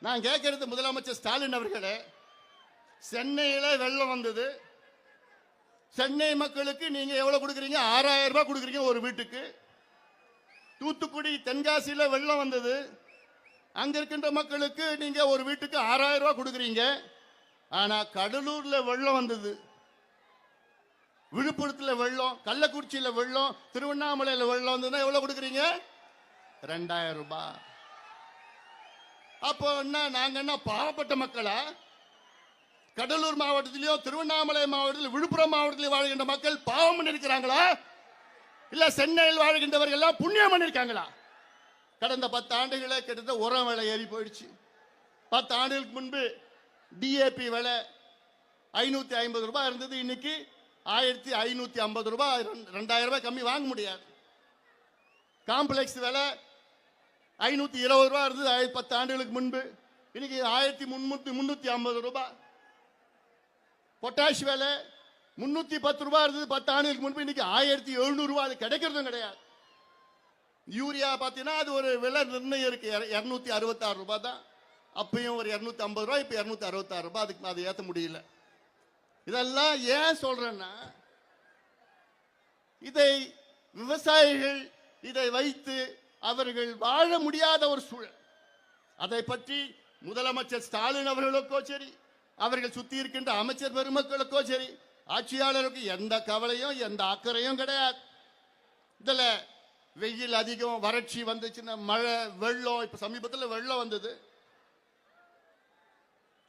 நான் கேட்கறது முதலமைச்சர் ஸ்டாலின் அவர்களே சென்னையில வெள்ளம் வந்தது. சென்னை மக்களுக்கு நீங்க எவ்வளவு கொடுக்குறீங்க? ஆறாயிரம் ரூபாய் கொடுக்குறீங்க ஒரு வீட்டுக்கு. தூத்துக்குடி தென்காசியில வெள்ளம் வந்தது. அங்க இருக்கின்ற மக்களுக்கு நீங்க ஒரு வீட்டுக்கு ஆறாயிரம் ரூபாய் கொடுக்குறீங்க. ஆனா கடலூர்ல வெள்ளம் வந்தது. விழுப்புரத்தில் வெள்ளம் கள்ளக்குறிச்சியில் வெள்ளம் திருவண்ணாமலையில் வெள்ளம் வந்ததுன்னா எவ்வளோ கொடுக்குறீங்க? ரெண்டாயிரம் ரூபாய். அப்போ என்ன நாங்க என்ன பாவப்பட்ட மக்களா? கடலூர் மாவட்டத்திலேயோ திருவண்ணாமலை மாவட்டத்தில் விழுப்புரம் மாவட்டத்தில் வாழ்கின்ற மக்கள் பாவம் பண்ணிருக்கிறாங்களா? இல்ல சென்னையில் வாழ்கின்றவர்கள் எல்லாம் புண்ணியம் பண்ணிருக்காங்களா? கடந்த பத்து ஆண்டுகளே கிட்டத்தட்ட உரம் விலை ஏறி போயிடுச்சு. பத்து ஆண்டுகளுக்கு முன்பு டிஏபி விலை ஐநூத்தி ஐம்பது ரூபாய் இருந்தது. இன்னைக்கு ஆயிரத்தி ஐநூத்தி ஐம்பது ரூபாய் ரெண்டு- ரெண்டாயிரம் ரூபாய் கம்மி வாங்க முடியாது. காம்ப்ளெக்ஸ் விலை ஐநூத்தி இருபது ரூபா இருந்தது. ஆயிரத்தி பத்து ஆண்டுகளுக்கு முன்பு. இன்னைக்கு ஆயிரத்தி முன்னூத்தி முன்னூத்தி ஐம்பது ரூபாய் பொட்டாஷ் விலை முன்னூத்தி பத்து ரூபாய் இருந்தது பத்து ஆண்டுகளுக்கு முன்பு. இன்னைக்கு ஆயிரத்தி எழுநூறு ரூபாய் அது கிடைக்கிறதும் கிடையாது. யூரியா பார்த்தீங்கன்னா அது ஒரு விலை நிர்ணயம் இருக்கு. இரநூத்தி அறுபத்தாறு ரூபாய் தான். அப்பயும் ஒரு இரநூத்தி ஐம்பது ரூபாய் இப்போ இரநூத்தி அறுபத்தாறு ரூபாய் அதுக்கு அதை ஏற்ற முடியல. இதெல்லாம் ஏன் சொல்றேன்னா இதை விவசாயிகள் இதை வைத்து அவர்கள் வாழ முடியாத ஒரு சூழல். அதை பற்றி முதலமைச்சர் ஸ்டாலின் அவர்களுக்கோ சரி அவர்கள் சுத்தி இருக்கின்ற அமைச்சர் பெருமக்களுக்கோ சரி ஆட்சியாளருக்கு எந்த கவலையும் எந்த அக்கறையும் கிடையாது. இதில் வெயில் அதிகம் வறட்சி வந்துச்சுன்னா மழை வெள்ளம் இப்போ சமீபத்தில் வெள்ளம் வந்தது.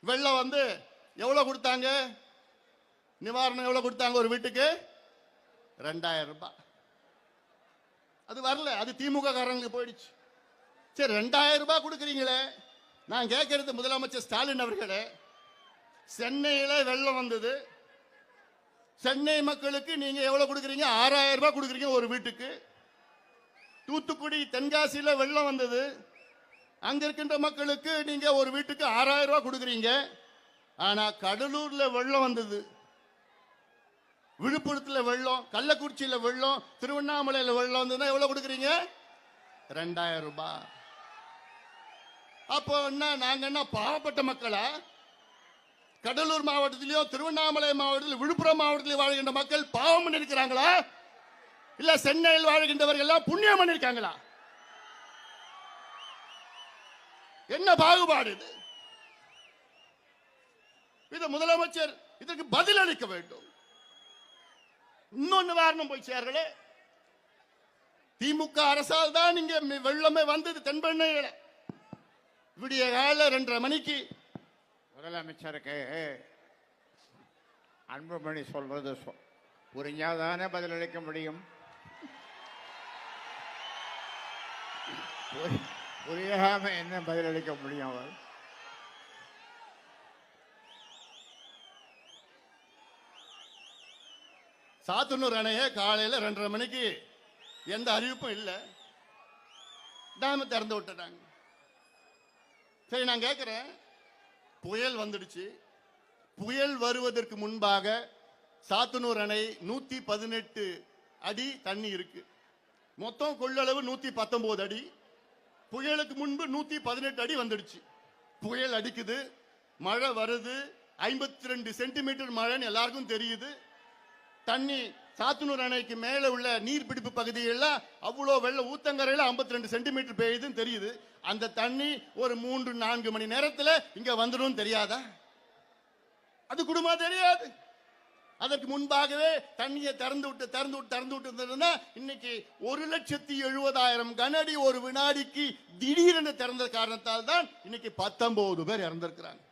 வெள்ளம் வந்து எவ்வளோ கொடுத்தாங்க? நிவாரணம் எவ்வளோ கொடுத்தாங்க ஒரு வீட்டுக்கு? ரெண்டாயிரம் ரூபாய். அது வரல. அது திமுக காரங்களுக்கு போயிடுச்சு. சரி ரெண்டாயிரம் ரூபாய் கொடுக்குறீங்களே. நான் கேட்கறது முதலமைச்சர் ஸ்டாலின் அவர்களே சென்னையில் வெள்ளம் வந்தது. சென்னை மக்களுக்கு நீங்கள் எவ்வளோ கொடுக்குறீங்க? ஆறாயிரம் ரூபாய் கொடுக்குறீங்க ஒரு வீட்டுக்கு. தூத்துக்குடி தென்காசியில் வெள்ளம் வந்தது. அங்கே இருக்கின்ற மக்களுக்கு நீங்கள் ஒரு வீட்டுக்கு ஆறாயிரம் ரூபாய் கொடுக்குறீங்க. ஆனால் கடலூரில் வெள்ளம் வந்தது. விழுப்புரத்துல வெள்ளம் கள்ளக்குறிச்சியில வெள்ளம் திருவண்ணாமலையில வெள்ளம் வந்ததுன்னா எவ்வளவு கொடுக்குறீங்க? ரெண்டாயிரம் ரூபாய். அப்போ என்ன நாங்க என்ன பாவப்பட்ட மக்களா? கடலூர் மாவட்டத்திலயோ திருவண்ணாமலை மாவட்டத்தில் விழுப்புரம் மாவட்டத்தில் வாழ்கின்ற மக்கள் பாவம் பண்ணிருக்கிறாங்களா? இல்ல சென்னையில் வாழ்கின்றவர்கள் எல்லாம் புண்ணியம் பண்ணிருக்காங்களா? என்ன பாகுபாடு இது? இது முதலமைச்சர் இதற்கு பதில் அளிக்க வேண்டும். இன்னொன்னு வாரணம் போய் சேர்களே திமுக அரசால் தான் இங்க வெள்ளமே வந்தது தென்பெண்ணையில விடிய கால ரெண்டரை மணிக்கு. முதலமைச்சருக்கு அன்புமணி சொல்றது சொ- புரிஞ்சாதானே பதிலளிக்க முடியும்? புரி- புரியாம என்ன பதிலளிக்க முடியும் அவர்? சாத்தனூர் அணையே காலையில் ரெண்டரை மணிக்கு எந்த அறிவிப்பும் இல்லை. டேமு திறந்து விட்டுட்டாங்க. சரி நான் கேட்குறேன் புயல் வந்துடுச்சு. புயல் வருவதற்கு முன்பாக சாத்தனூர் அணை நூற்றி பதினெட்டு அடி தண்ணி இருக்கு. மொத்தம் கொள்ளளவு நூற்றி பத்தொம்போது அடி. புயலுக்கு முன்பு நூற்றி பதினெட்டு அடி வந்துடுச்சு. புயல் அடிக்குது. மழை வருது. ஐம்பத்தி ரெண்டு சென்டிமீட்டர் மழைன்னு எல்லாருக்கும் தெரியுது. தண்ணி சாத்தனூர் அணைக்கு மேலே உள்ள நீர்பிடிப்பு பகுதியெல்லாம் அவ்வளோ வெள்ள ஊத்தங்கரையில் ஐம்பத்தி ரெண்டு சென்டிமீட்டர் பெய்யுதுன்னு தெரியுது. அந்த தண்ணி ஒரு மூன்று நான்கு மணி நேரத்தில் இங்கே வந்துடும் தெரியாதா? அது குடும்பமா தெரியாது. அதற்கு முன்பாகவே தண்ணியை திறந்து விட்டு திறந்து விட்டு திறந்து விட்டு இருந்ததுன்னா இன்னைக்கு ஒரு லட்சத்தி எழுபதாயிரம் கனடி ஒரு வினாடிக்கு திடீரென திறந்த காரணத்தால் தான் இன்னைக்கு பத்தொன்பது பேர் இறந்திருக்கிறாங்க.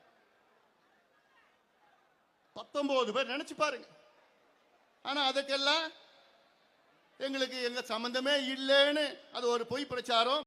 பத்தொன்பது பேர் நினைச்சு பாருங்க. ஆனா அதுக்கெல்லாம் எங்களுக்கு எங்க சம்பந்தமே இல்லைன்னு அது ஒரு பொய் பிரச்சாரம்.